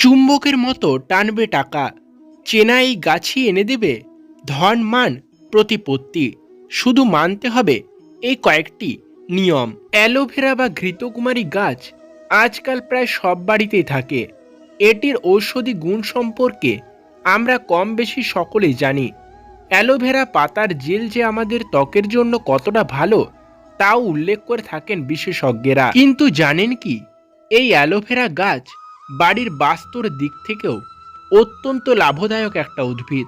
চুম্বকের মতো টানবে টাকা। চেনা এই গাছই এনে দেবে ধন মান প্রতিপত্তি। শুধু মানতে হবে এই কয়েকটি নিয়ম। অ্যালোভেরা বা ঘৃতকুমারী গাছ আজকাল প্রায় সব বাড়িতেই থাকে। এটির ঔষধি গুণ সম্পর্কে আমরা কম বেশি সকলেই জানি। অ্যালোভেরা পাতার জেল যে আমাদের ত্বকের জন্য কতটা ভালো, তাও উল্লেখ করে থাকেন বিশেষজ্ঞরা। কিন্তু জানেন কি? এই অ্যালোভেরা গাছ বাড়ির বাস্তুর দিক থেকেও অত্যন্ত লাভদায়ক একটা উদ্ভিদ।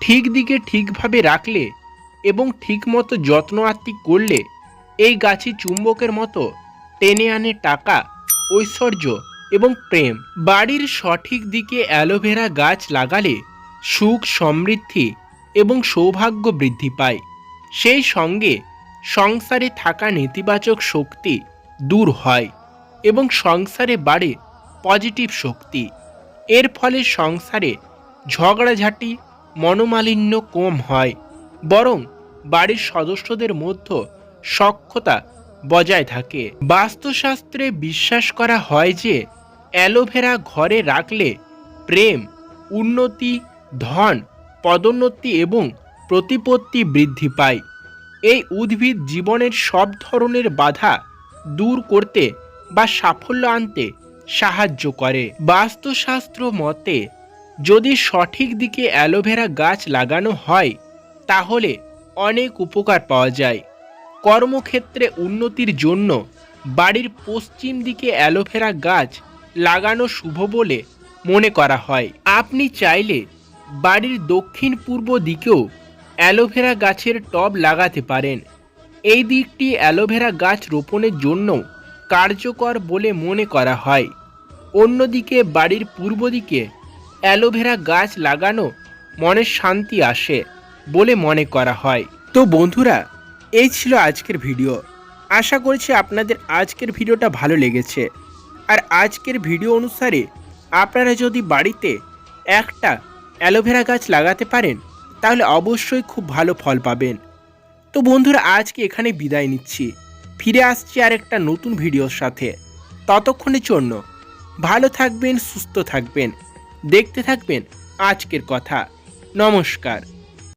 ঠিক দিকে ঠিকভাবে রাখলে এবং ঠিকমতো যত্ন আত্মিক করলে এই গাছই চুম্বকের মতো টেনে আনে টাকা, ঐশ্বর্য এবং প্রেম। বাড়ির সঠিক দিকে অ্যালোভেরা গাছ লাগালে সুখ, সমৃদ্ধি এবং সৌভাগ্য বৃদ্ধি পায়। সেই সঙ্গে সংসারে থাকা নেতিবাচক শক্তি দূর হয় এবং সংসারে বাড়ে পজিটিভ শক্তি। এর ফলে সংসারে ঝগড়াঝাটি, মনোমালিন্য কম হয়, বরং বাড়ির সদস্যদের মধ্যে সক্ষতা বজায় থাকে। বাস্তুশাস্ত্রে বিশ্বাস করা হয় যে, অ্যালোভেরা ঘরে রাখলে প্রেম, উন্নতি, ধন, পদোন্নতি এবং প্রতিপত্তি বৃদ্ধি পায়। এই উদ্ভিদ জীবনের সব ধরনের বাধা দূর করতে বা সাফল্য আনতে সাহায্য করে। বাস্তুশাস্ত্র মতে, যদি সঠিক দিকে অ্যালোভেরা গাছ লাগানো হয়, তাহলে অনেক উপকার পাওয়া যায়। কর্মক্ষেত্রে উন্নতির জন্য বাড়ির পশ্চিম দিকে অ্যালোভেরা গাছ লাগানো শুভ বলে মনে করা হয়। আপনি চাইলে বাড়ির দক্ষিণ পূর্ব দিকেও অ্যালোভেরা গাছের টব লাগাতে পারেন। এই দিকটি অ্যালোভেরা গাছ রোপণের জন্য কার্যকর বলে মনে করা হয়। অন্যদিকে, বাড়ির পূর্ব দিকে অ্যালোভেরা গাছ লাগানো মনের শান্তি আসে বলে মনে করা হয়। তো বন্ধুরা, এই ছিল আজকের ভিডিও। আশা করছি আপনাদের আজকের ভিডিওটা ভালো লেগেছে। আর আজকের ভিডিও অনুসারে আপনারা যদি বাড়িতে একটা অ্যালোভেরা গাছ লাগাতে পারেন, তাহলে অবশ্যই খুব ভালো ফল পাবেন। তো বন্ধুরা, আজকে এখানে বিদায় নিচ্ছি। ফিরে আসছি আর একটা নতুন ভিডিওর সাথে। ততক্ষণের জন্য ভালো থাকবেন, সুস্থ থাকবেন। দেখতে থাকবেন আজকের কথা। নমস্কার।